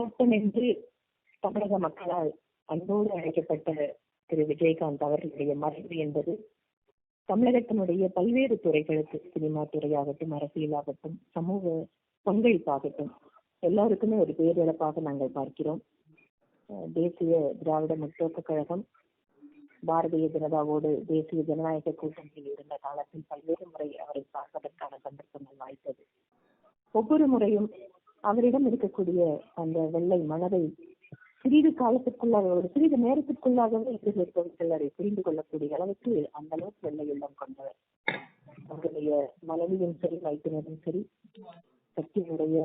Captain என்று தமிழக மக்களால் அன்போடு அழைக்கப்பட்ட திரு விஜயகாந்த் அவர்களுடைய மறைவு என்பது தமிழகத்தினுடைய பல்வேறு துறைகளுக்கு சினிமா துறையாகட்டும் அரசியலாகட்டும் சமூக பங்களிப்பாகட்டும் எல்லாருக்குமே ஒரு பேரிழப்பாக நாங்கள் பார்க்கிறோம். தேசிய திராவிட முற்போக்கு கழகம் பாரதிய ஜனதாவோடு தேசிய ஜனநாயக கூட்டணியில் இருந்த காலத்தில் பல்வேறு முறை அவரை பார்ப்பதற்கான சந்தர்ப்பங்கள் வாய்த்தது. ஒவ்வொரு முறையும் அவரிடம் இருக்கக்கூடிய அந்த வெள்ளை மனதை சிறிது காலத்திற்குள்ளாக ஒரு சிறிது நேரத்திற்குள்ளாகவே எதிர்ப்பவர்கள் அதை புரிந்து கொள்ளக்கூடிய அளவுக்கு அந்த அளவுக்கு வெள்ளை உள்ளம் கொண்டவர். அவருடைய மனைவியும் சரி வைத்தினரும் சரி கட்சியினுடைய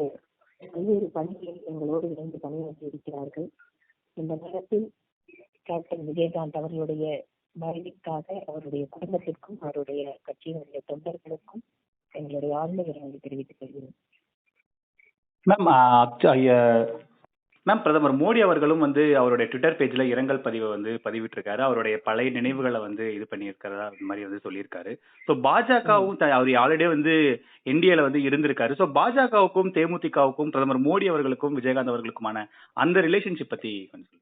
பல்வேறு பணிகளில் எங்களோடு இணைந்து பணியாற்றி இருக்கிறார்கள். இந்த நேரத்தில் கேப்டன் விஜயகாந்த் அவர்களுடைய மறைவிற்காக அவருடைய குடும்பத்திற்கும் அவருடைய கட்சியினுடைய தொண்டர்களுக்கும் எங்களுடைய ஆழ்ந்த இரங்கலை தெரிவித்துக் கொள்கிறோம் மேம் மேம் uh, uh, பிரதமர் மோடி அவர்களும் வந்து அவருடைய ட்விட்டர் பேஜ்ல இரங்கல் பதிவை வந்து பதிவிட்டிருக்காரு. அவருடைய பழைய நினைவுகளை வந்து இது பண்ணியிருக்கிறதா இந்த மாதிரி வந்து சொல்லியிருக்காரு. ஸோ பாஜகவும் அவர் ஆல்ரெடி வந்து என்டிஏல வந்து இருந்திருக்காரு. ஸோ பாஜகவுக்கும் தேமுதிகவுக்கும் பிரதமர் மோடி அவர்களுக்கும் விஜயகாந்த் அவர்களுக்குமான அந்த ரிலேஷன்ஷிப் பத்தி கொஞ்சம்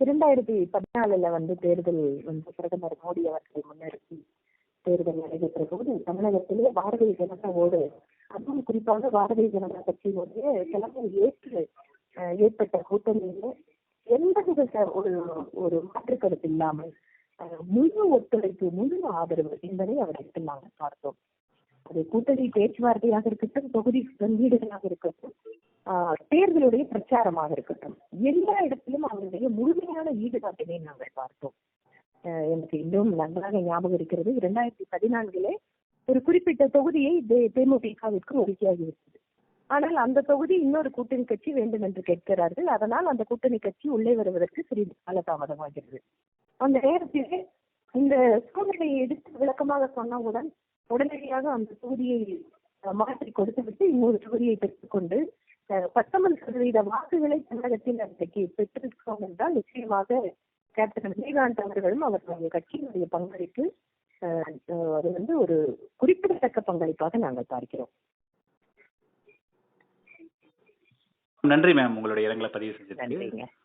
இரண்டாயிரத்தி பதினாலுல வந்து தேர்தல் வந்து பிரதமர் மோடி அவர்களை முன்னிறுத்தி தேர்தல் நடைபெற்ற போது தமிழகத்திலே பாரதிய ஜனதாவோடு அதுவும் குறிப்பாக பாரதிய ஜனதா கட்சியினுடைய தலைமை ஏற்று ஏற்பட்ட கூட்டணியில எந்தவித ஒரு ஒரு மாற்று கருத்து இல்லாமல் முழு ஒத்துழைப்பு முழு ஆதரவு என்பதை அவருக்கு நாங்கள் பார்த்தோம். அது கூட்டணி பேச்சுவார்த்தையாக இருக்கட்டும் தொகுதி பங்கீடுகளாக இருக்கட்டும் தேர்தலுடைய பிரச்சாரமாக இருக்கட்டும் எல்லா இடத்திலும் அவருடைய முழுமையான ஈடுபாட்டினை நாங்கள் பார்த்தோம். எனக்கு இன்னும் நன்றாக ஞாபகம் இருக்கிறது இரண்டாயிரத்தி பதினான்கிலே ஒரு குறிப்பிட்ட தொகுதியை தேமுதிகவிற்கு ஒதுக்கியாகிவிட்டது ஆனால் அந்த தொகுதி இன்னொரு கூட்டணி கட்சி வேண்டும் என்று கேட்கிறார்கள். அதனால் அந்த கூட்டணி கட்சி உள்ளே வருவதற்கு சிறிது காலதாமதமாகிறது. அந்த நேரத்திலே இந்த சூழ்நிலையை எடுத்து விளக்கமாக சொன்னவுடன் உடனடியாக அந்த தொகுதியை மாற்றி கொடுத்துவிட்டு இன்னொரு தொகுதியை பெற்றுக்கொண்டு பத்தொன்பது சதவீத வாக்குகளை தமிழகத்தில் அன்றைக்கு பெற்றிருக்கிறோம் என்றால் நிச்சயமாக கேப்டன் விஜயகாந்த் அவர்களும் அவர்களுடைய கட்சியினுடைய பங்களிப்பு அது வந்து ஒரு குறிப்பிடத்தக்க பங்களிப்பாக நாங்கள் பார்க்கிறோம். நன்றி மேம் உங்களுடைய இரங்கலை பதிவு செஞ்சதுக்கு. நன்றிங்க.